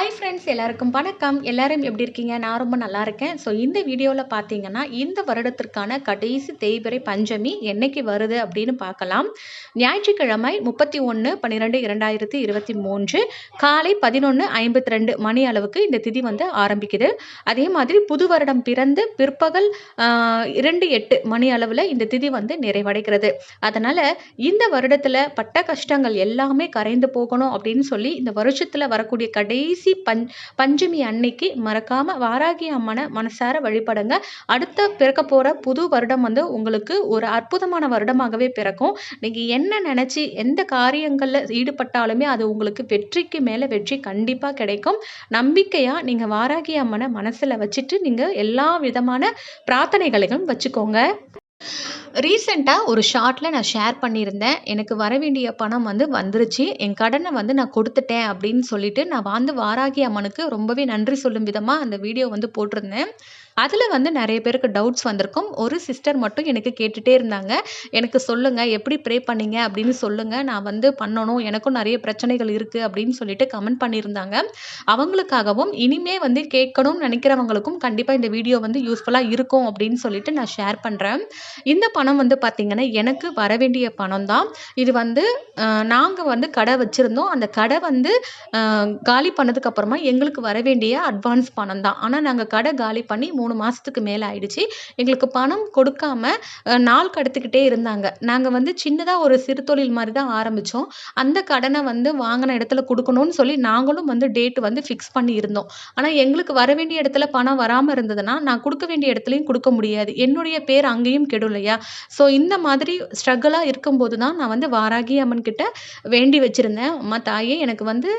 Hi friends எல்லாருக்கும் வணக்கம். எல்லாரும் எப்படி இருக்கீங்க? நான் ரொம்ப நல்லா இருக்கேன். ஸோ இந்த வீடியோவில் பார்த்தீங்கன்னா இந்த வருடத்திற்கான கடைசி தேய்பிறை பஞ்சமி என்னைக்கு வருது அப்படின்னு பார்க்கலாம். ஞாயிற்றுக்கிழமை முப்பத்தி ஒன்று பன்னிரெண்டு இரண்டாயிரத்தி இருபத்தி மூன்று காலை பதினொன்று ஐம்பத்தி ரெண்டு மணி அளவுக்கு இந்த திதி வந்து ஆரம்பிக்குது. அதே மாதிரி புது வருடம் பிறந்து பிற்பகல் இரண்டு எட்டு மணி அளவில் இந்த திதி வந்து நிறைவடைகிறது. அதனால் இந்த வருடத்தில் பட்ட கஷ்டங்கள் எல்லாமே கரைந்து போகணும் அப்படின்னு சொல்லி இந்த வருஷத்தில் வரக்கூடிய கடைசி பஞ் பஞ்சமி அன்னைக்கு மறக்காம வாராகி அம்மனை மனசார வழிபடுங்க. அடுத்த பிறக்க போற புது வருடம் வந்து உங்களுக்கு ஒரு அற்புதமான வருடமாகவே பிறக்கும். நீங்க என்ன நினைச்சு எந்த காரியங்கள்ல ஈடுபட்டாலுமே அது உங்களுக்கு வெற்றிக்கு மேல வெற்றி கண்டிப்பா கிடைக்கும். நம்பிக்கையா நீங்க வாராகி அம்மனை மனசுல வச்சுட்டு நீங்க எல்லா விதமான பிரார்த்தனைகளையும் வச்சுக்கோங்க. ரீசெண்டாக ஒரு ஷார்ட்டில் நான் ஷேர் பண்ணியிருந்தேன். எனக்கு வர வேண்டிய பணம் வந்து வந்துருச்சு. என் கடனை வந்து நான் கொடுத்துட்டேன் அப்படின்னு சொல்லிட்டு நான் வந்து வாராகி அம்மனுக்கு ரொம்பவே நன்றி சொல்லும் விதமாக அந்த வீடியோ வந்து போட்டிருந்தேன். அதில் வந்து நிறைய பேருக்கு டவுட்ஸ் வந்திருக்கும். ஒரு சிஸ்டர் மட்டும் எனக்கு கேட்டுகிட்டே இருந்தாங்க. எனக்கு சொல்லுங்கள் எப்படி ப்ரே பண்ணீங்க அப்படின்னு சொல்லுங்கள் நான் வந்து பண்ணணும். எனக்கும் நிறைய பிரச்சனைகள் இருக்குது அப்படின்னு சொல்லிட்டு கமெண்ட் பண்ணியிருந்தாங்க. அவங்களுக்காகவும் இனிமே வந்து கேட்கணும்னு நினைக்கிறவங்களுக்கும் கண்டிப்பாக இந்த வீடியோ வந்து யூஸ்ஃபுல்லாக இருக்கும் அப்படின்னு சொல்லிட்டு நான் ஷேர் பண்ணுறேன் இந்த பணம் வந்து பார்த்திங்கன்னா எனக்கு வர வேண்டிய பணம் தான். இது வந்து நாங்கள் வந்து கடை வச்சுருந்தோம். அந்த கடை வந்து காலி பண்ணதுக்கப்புறமா எங்களுக்கு வர வேண்டிய அட்வான்ஸ் பணம் தான். ஆனால் நாங்கள் கடை காலி பண்ணி மூணு மாதத்துக்கு மேலே ஆயிடுச்சு. எங்களுக்கு பணம் கொடுக்காம நாள் கடத்திக்கிட்டே இருந்தாங்க. நாங்கள் வந்து சின்னதாக ஒரு சிறு தொழில் மாதிரி தான் ஆரம்பித்தோம் அந்த கடனை வந்து வாங்கின இடத்துல கொடுக்கணும்னு சொல்லி நாங்களும் வந்து டேட் வந்து ஃபிக்ஸ் பண்ணி இருந்தோம். ஆனால் எங்களுக்கு வர வேண்டிய இடத்துல பணம் வராமல் இருந்ததுன்னா நான் கொடுக்க வேண்டிய இடத்துலையும் கொடுக்க முடியாது. என்னுடைய பேர் அங்கேயும் கெடும் இல்லையா? ஸோ இந்த மாதிரி ஸ்ட்ரகிளாக இருக்கும்போது தான் நான் வந்து வாராகி அம்மன் கிட்ட வேண்டி வச்சுருந்தேன். அம்மா தாயே எனக்கு வந்து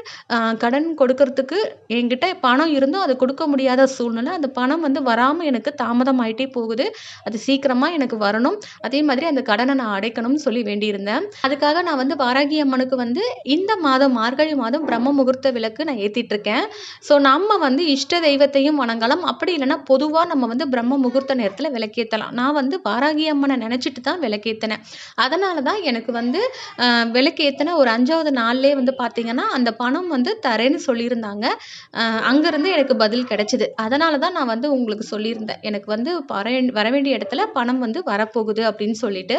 கடன் கொடுக்கறதுக்கு என்கிட்ட பணம் இருந்தும் அதை கொடுக்க முடியாத சூழ்நிலை அந்த பணம் வந்து வர வராமல் எனக்கு தாமதம் ஆயிட்டே போகுது. அது சீக்கிரமாக எனக்கு வரணும். அதே மாதிரி அந்த கடனை நான் அடைக்கணும்னு சொல்லி வேண்டியிருந்தேன். அதுக்காக நான் வந்து வாராகி அம்மனுக்கு வந்து இந்த மாதம் மார்கழி மாதம் பிரம்ம முகூர்த்த விளக்கு நான் ஏற்றிட்டு இருக்கேன் ஸோ நம்ம வந்து இஷ்ட தெய்வத்தையும் வணங்கலாம். அப்படி இல்லைன்னா பொதுவாக நம்ம வந்து பிரம்ம முகூர்த்த நேரத்தில் விளக்கேற்றலாம் நான் வந்து வாராகி அம்மனை நினச்சிட்டு தான் விளக்கேற்றினேன் அதனால தான் எனக்கு வந்து விளக்கேற்றின ஒரு அஞ்சாவது நாள்லேயே வந்து பார்த்தீங்கன்னா அந்த பணம் வந்து தரேன்னு சொல்லியிருந்தாங்க. அங்கேருந்து எனக்கு பதில் கிடைச்சிது. அதனால தான் நான் வந்து உங்களுக்கு சொல்லியிருந்தேன். எனக்கு வந்து வர வர வேண்டிய இடத்துல பணம் வந்து வரப்போகுது அப்படின்னு சொல்லிட்டு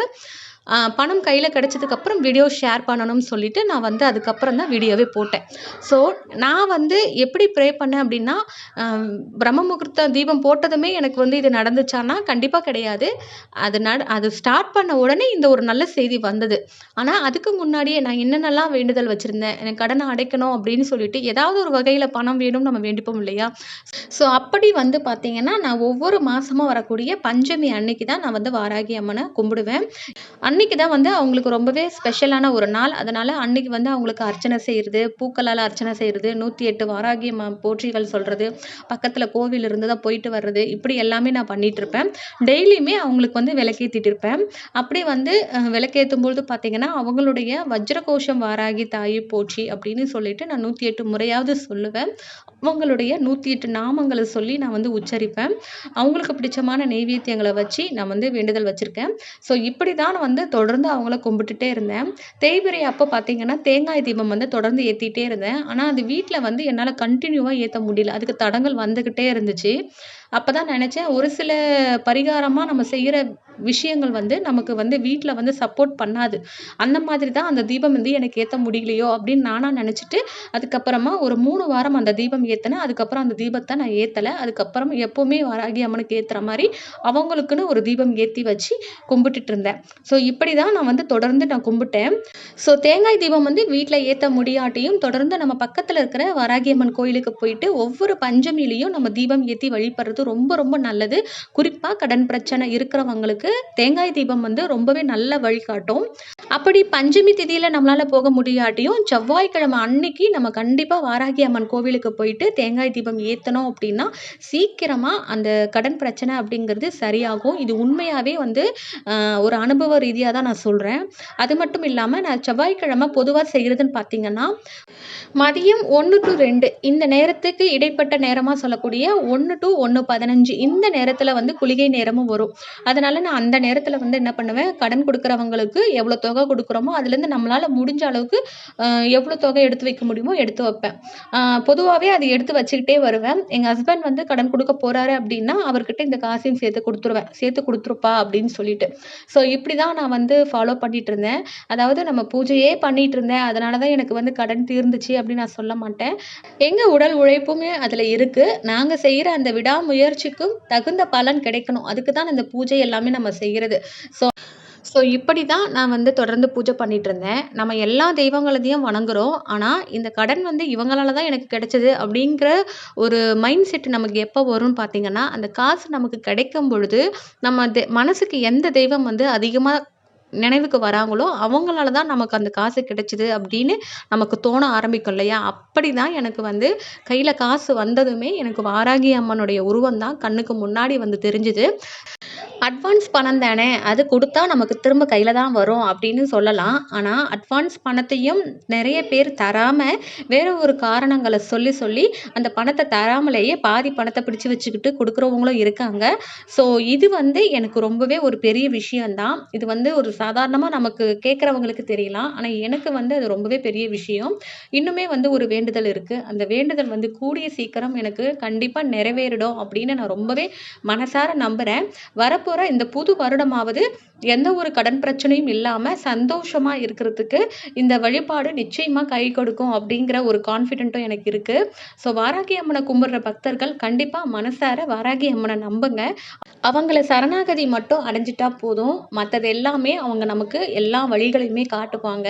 பணம் கையில் கிடைச்சதுக்கப்புறம் வீடியோ ஷேர் பண்ணணும்னு சொல்லிட்டு நான் வந்து அதுக்கப்புறம் தான் வீடியோவே போட்டேன். ஸோ நான் வந்து எப்படி ப்ரே பண்ணேன் அப்படின்னா பிரம்ம முகூர்த்த தீபம் போட்டதுமே எனக்கு வந்து இது நடந்துச்சான்னா கண்டிப்பாக கிடையாது. அது நட அது ஸ்டார்ட் பண்ண உடனே இந்த ஒரு நல்ல செய்தி வந்தது. ஆனால் அதுக்கு முன்னாடியே நான் என்னென்னலாம் வேண்டுதல் வச்சுருந்தேன் எனக்கு கடனை அடைக்கணும் அப்படின்னு சொல்லிட்டு ஏதாவது ஒரு வகையில் பணம் வேணும்னு நம்ம வேண்டிப்போம் இல்லையா? ஸோ அப்படி வந்து பார்த்தீங்கன்னா நான் ஒவ்வொரு மாதமும் வரக்கூடிய பஞ்சமி அன்னைக்கு தான் நான் வந்து வாராகி அம்மனை கும்பிடுவேன். அன்னைக்கு தான் வந்து அவங்களுக்கு ரொம்பவே ஸ்பெஷலான ஒரு நாள். அதனால் அன்னைக்கு வந்து அவங்களுக்கு அர்ச்சனை செய்கிறது பூக்களால் அர்ச்சனை செய்கிறது நூற்றி எட்டு வாராகி அம்மா போற்றிகள் சொல்கிறது பக்கத்தில் கோவில் இருந்து தான் போயிட்டு வர்றது இப்படி எல்லாமே நான் பண்ணிட்டு இருப்பேன். டெய்லியுமே அவங்களுக்கு வந்து விளக்கேற்றிட்டு இருப்பேன். அப்படி வந்து விளக்கேற்றும் பொழுது பார்த்தீங்கன்னா அவங்களுடைய வஜ்ரகோஷம் வாராகி தாயி போற்றி அப்படின்னு சொல்லிட்டு நான் நூற்றி எட்டு முறையாவது சொல்லுவேன். அவங்களுடைய நூற்றி எட்டு நாமங்களை சொல்லி நான் வந்து உச்சரிப்பேன். அவங்களுக்கு பிடிச்சமான நெய்வேத்தியங்களை வச்சு நான் வந்து வேண்டுதல் வச்சுருக்கேன். ஸோ இப்படி தான் வந்து வந்து தொடர்ந்து அவங்கள கும்பிட்டுட்டே இருந்தேன். தேய்பிறை அப்போ பார்த்தீங்கன்னா தேங்காய் தீபம் வந்து தொடர்ந்து ஏற்றிட்டே இருந்தேன். ஆனால் அது வீட்டில் வந்து என்னால் கண்டினியூவாக ஏற்ற முடியல. அதுக்கு தடங்கள் வந்துக்கிட்டே இருந்துச்சு. அப்போ தான் நினச்சேன் ஒரு சில பரிகாரமாக நம்ம செய்கிற விஷயங்கள் வந்து நமக்கு வந்து வீட்டில் வந்து சப்போர்ட் பண்ணாது. அந்த மாதிரி தான் அந்த தீபம் வந்து எனக்கு ஏற்ற முடியலையோ அப்படின்னு நானாக நினச்சிட்டு அதுக்கப்புறமா ஒரு மூணு வாரம் அந்த தீபம் ஏற்றினேன் அதுக்கப்புறம் அந்த தீபத்தை நான் ஏற்றலை அதுக்கப்புறம் எப்போவுமே வராகி அம்மனுக்கு ஏற்றுற மாதிரி அவங்களுக்குன்னு ஒரு தீபம் ஏற்றி வச்சு கும்பிட்டுட்டு இருந்தேன். ஸோ இப்படி தான் நான் வந்து தொடர்ந்து நான் கும்பிட்டேன். ஸோ தேங்காய் தீபம் வந்து வீட்டில் ஏற்ற முடியாட்டியும் தொடர்ந்து நம்ம பக்கத்தில் இருக்கிற வராகி அம்மன் கோயிலுக்கு போயிட்டு ஒவ்வொரு பஞ்சமிலையும் நம்ம தீபம் ஏற்றி வழிபடுறது ரொம்ப ரொம்ப நல்லது. குறிப்பாக கடன் பிரச்சனை இருக்கிறவங்களுக்கு தேங்காய் தீபம் வந்து ரொம்பவே நல்ல வழிகாட்டும். அப்படி பஞ்சமி திதியில் நம்மளால் போக முடியாட்டியும் செவ்வாய்க்கிழமை அன்னைக்கு நம்ம கண்டிப்பாக வாராகி அம்மன் கோவிலுக்கு போயிட்டு தேங்காய் தீபம் ஏற்றணும் அப்படின்னா சீக்கிரமாக அந்த கடன் பிரச்சனை அப்படிங்கிறது சரியாகும். இது உண்மையாகவே வந்து ஒரு அனுபவ ரீதியாக தான் நான் சொல்கிறேன் அது மட்டும் இல்லாமல் நான் செவ்வாய்க்கிழமை பொதுவாக செய்கிறதுன்னு பார்த்தீங்கன்னா மதியம் ஒன்று டு ரெண்டு இந்த நேரத்துக்கு இடைப்பட்ட நேரமாக சொல்லக்கூடிய ஒன்று டு ஒன்று பதினஞ்சு இந்த நேரத்தில் வந்து குளிகை நேரமும் வரும். அதனால் நான் அந்த நேரத்தில் வந்து என்ன பண்ணுவேன்? கடன் கொடுக்குறவங்களுக்கு எவ்வளோ தொகை கொடுக்குறோமோ அதுலேருந்து நம்மளால் முடிஞ்ச அளவுக்கு எவ்வளோ தொகை எடுத்து வைக்க முடியுமோ எடுத்து வைப்பேன். பொதுவாகவே அது எடுத்து வச்சுக்கிட்டே வருவேன். எங்கள் ஹஸ்பண்ட் வந்து கடன் கொடுக்க போகிறாரு அப்படின்னா அவர்கிட்ட இந்த காசையும் சேர்த்து கொடுத்துருவேன். சேர்த்து கொடுத்துருப்பா அப்படின்னு சொல்லிட்டு. ஸோ இப்படி தான் நான் வந்து ஃபாலோ பண்ணிட்டு இருந்தேன் அதாவது நம்ம பூஜையே பண்ணிட்டு இருந்தேன் அதனால தான் எனக்கு வந்து கடன் தீர்ந்துச்சு அப்படின்னு நான் சொல்ல மாட்டேன். எங்கள் உடல் உழைப்புமே அதில் இருக்குது நாங்கள் செய்கிற அந்த முயற்சிக்கும் தகுந்த பலன் கிடைக்கணும். அதுக்கு தான் இந்த பூஜை எல்லாமே நம்ம செய்கிறது ஸோ ஸோ இப்படி தான் நான் வந்து தொடர்ந்து பூஜை பண்ணிட்டு இருந்தேன். நம்ம எல்லா தெய்வங்களதையும் வணங்குறோம். ஆனால் இந்த கடன் வந்து இவங்களால தான் எனக்கு கிடைச்சது அப்படிங்கிற ஒரு மைண்ட் செட் நமக்கு எப்போ வரும்னு பார்த்தீங்கன்னா அந்த காசு நமக்கு கிடைக்கும் பொழுது நம்ம தெ மனசுக்கு எந்த தெய்வம் வந்து அதிகமாக நினைவுக்கு வராங்களோ அவங்களால தான் நமக்கு அந்த காசு கிடைச்சிது அப்படின்னு நமக்கு தோண ஆரம்பிக்கும் இல்லையா? அப்படி தான் எனக்கு வந்து கையில் காசு வந்ததுமே எனக்கு வாராகி அம்மனுடைய உருவம் தான் கண்ணுக்கு முன்னாடி வந்து தெரிஞ்சுது. அட்வான்ஸ் பணம் தானே அது கொடுத்தா நமக்கு திரும்ப கையில் தான் வரும் அப்படின்னு சொல்லலாம். ஆனால் அட்வான்ஸ் பணத்தையும் நிறைய பேர் தராமல் வேற ஒரு காரணங்களை சொல்லி சொல்லி அந்த பணத்தை தராமலேயே பாதி பணத்தை பிடிச்சி வச்சுக்கிட்டு கொடுக்குறவங்களும் இருக்காங்க. ஸோ இது வந்து எனக்கு ரொம்பவே ஒரு பெரிய விஷயந்தான் இது வந்து ஒரு சாதாரணமாக நமக்கு கேட்குறவங்களுக்கு தெரியலாம். ஆனால் எனக்கு வந்து அது ரொம்பவே பெரிய விஷயம். இன்னுமே வந்து ஒரு வேண்டுதல் இருக்குது அந்த வேண்டுதல் வந்து கூடிய சீக்கிரம் எனக்கு கண்டிப்பாக நிறைவேறிடும் அப்படின்னு நான் ரொம்பவே மனசார நம்புகிறேன் வரப்போகிற இந்த புது வருடமாவது எந்த ஒரு கடன் பிரச்சனையும் இல்லாமல் சந்தோஷமாக இருக்கிறதுக்கு இந்த வழிபாடு நிச்சயமாக கை கொடுக்கும் அப்படிங்கிற ஒரு கான்ஃபிடென்ட்டும் எனக்கு இருக்குது ஸோ வாராகி அம்மனை கும்பிட்ற பக்தர்கள் கண்டிப்பாக மனசார வாராகி அம்மனை நம்புங்க. அவங்கள சரணாகதி மட்டும் அடைஞ்சிட்டா போதும். மற்றது எல்லாமே அவங்க நமக்கு எல்லா வழிகளையுமே காட்டுவாங்க.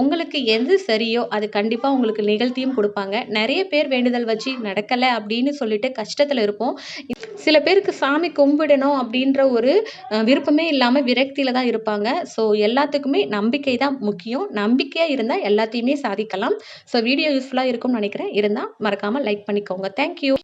உங்களுக்கு எது சரியோ அது கண்டிப்பாக உங்களுக்கு நிகழ்த்தியும் கொடுப்பாங்க. நிறைய பேர் வேண்டுதல் வச்சு நடக்கலை அப்படின்னு சொல்லிட்டு கஷ்டத்தில் இருப்போம். சில பேருக்கு சாமி கும்பிடணும் அப்படின்ற ஒரு விருப்பமே இல்லாமல் சக்தியில் தான் இருப்பாங்க. ஸோ எல்லாத்துக்குமே நம்பிக்கை தான் முக்கியம். நம்பிக்கையாக இருந்தால் எல்லாத்தையுமே சாதிக்கலாம். ஸோ வீடியோ யூஸ்ஃபுல்லாக இருக்கும்னு நினைக்கிறேன். இருந்தால் மறக்காமல் லைக் பண்ணிக்கோங்க. தேங்க்யூ